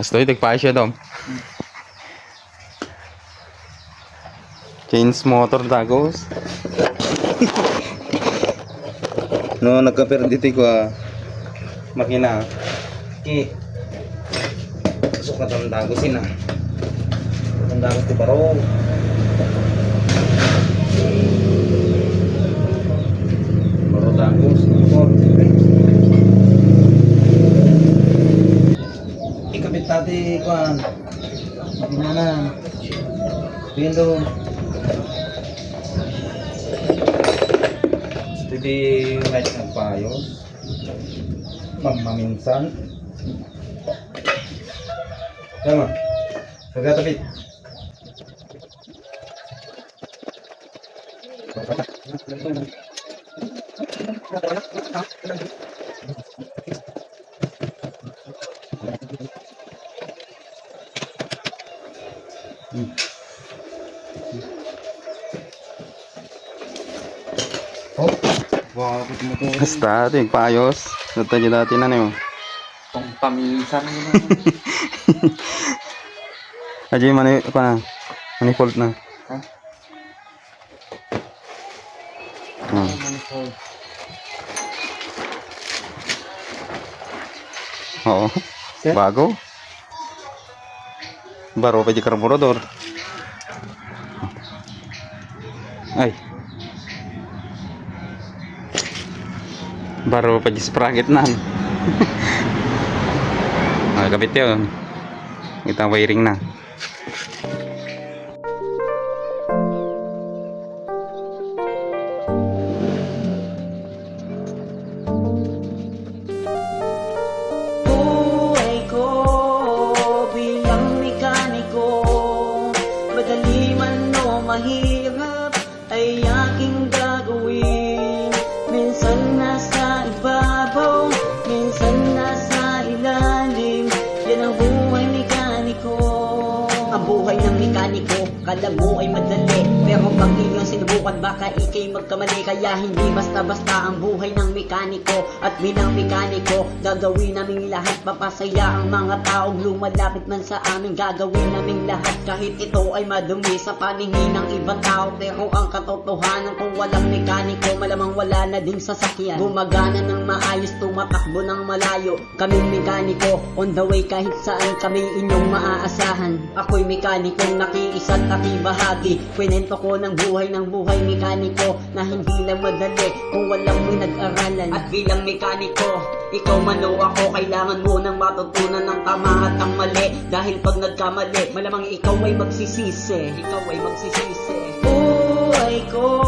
Gusto ito, pa siya dom. Chains motor tagos. no, nagka-pero dito ko ah. Makina. Ki. Susok na dagosin ah. Tang dagos ti. Baro dagos. Motor. Tati kuan. Makina na. Pindo. Jadi naik ng payos. Mamaminsan. Tama. Pagkatapit. Oh. Wow, to. Basta, ito yung payos. Yung dati na niyo. Pang paminsan na. Aji mani apa na? Mani fault na. Ha? Hmm. Manifold. Oo. Sir? Bago. Baro pa di karburador. Ay. Baro pa di sprocket na. kapit yun. Kita wiring na. Ang buhay ng mekaniko, kala ay madali. Pero pag iyong sinubukan baka ikay magkamali. Kaya hindi basta-basta ang buhay ng mekaniko. At bilang mekaniko, gagawin naming lahat. Papasaya ang mga taong lumalapit man sa amin. Gagawin naming lahat. Kahit ito ay madumi Sa paningin ng ibang tao. Pero ang katotohanan kung walang mekaniko Malamang wala na ding sasakyan Gumagana ng maayos, tumatakbo ng malayo. Kaming mekaniko, on the way kahit saan kami inyong maaasahan Ako'y mekanikong nakiisa't nakibahagi. Kwento ko ng buhay ng buhay mekaniko Na hindi lang madali. Kung walang pinag-aralan At bilang mekaniko, ikaw man o ako Kailangan mo nang matutunan ng tama at ang mali. Dahil pag nagkamali, malamang ikaw ay magsisisi. Ikaw ay magsisisi. Buhay ko